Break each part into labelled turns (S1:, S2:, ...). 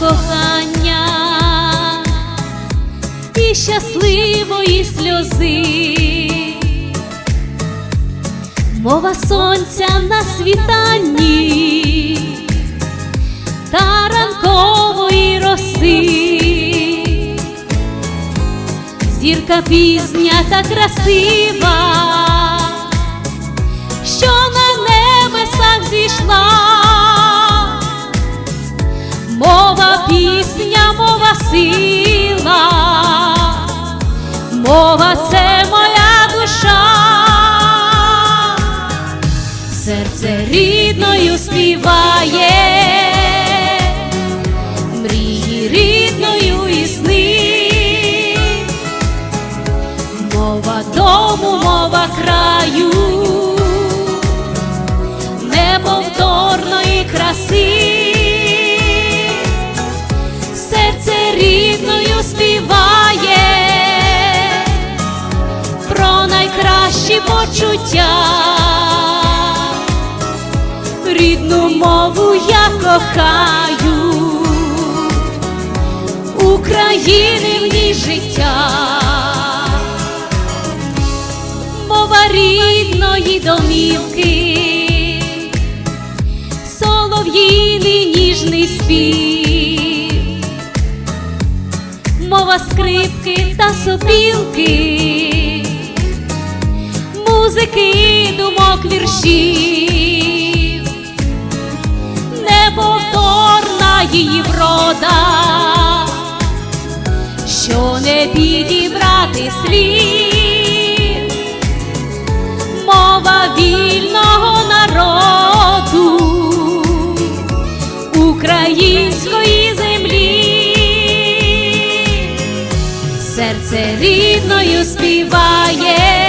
S1: кохання і щасливої сльози, мова сонця на світанні та ранкової роси, зірка пізня та красива, сила, мова це моя душа, серце рідною співає, мрії рідною і сни, мова дому, мова краю, рідну мову я кохаю, України в ній життя, мова рідної домівки. Солов'їний ніжний спів, мова скрипки та сопілки, музики, думок віршів, що не підібрати слів, мова вільного народу української землі, серце рідною співає,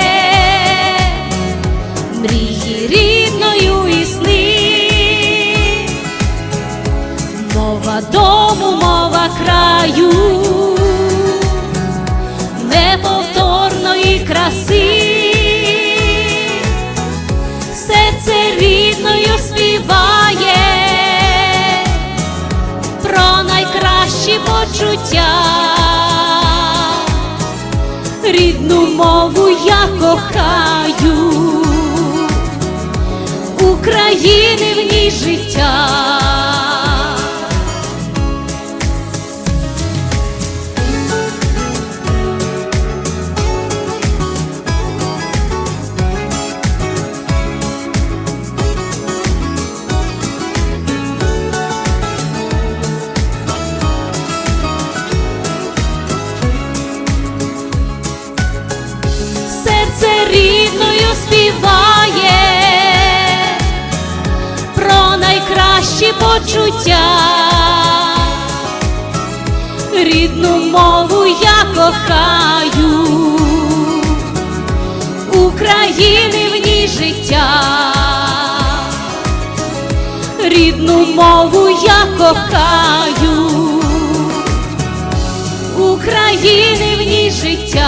S1: краси. Серце рідною співає про найкращі почуття, рідну мову я кохаю, України в ній життя. співає про найкращі почуття, рідну мову я кохаю, України в ній життя, рідну мову я кохаю, України в ній життя.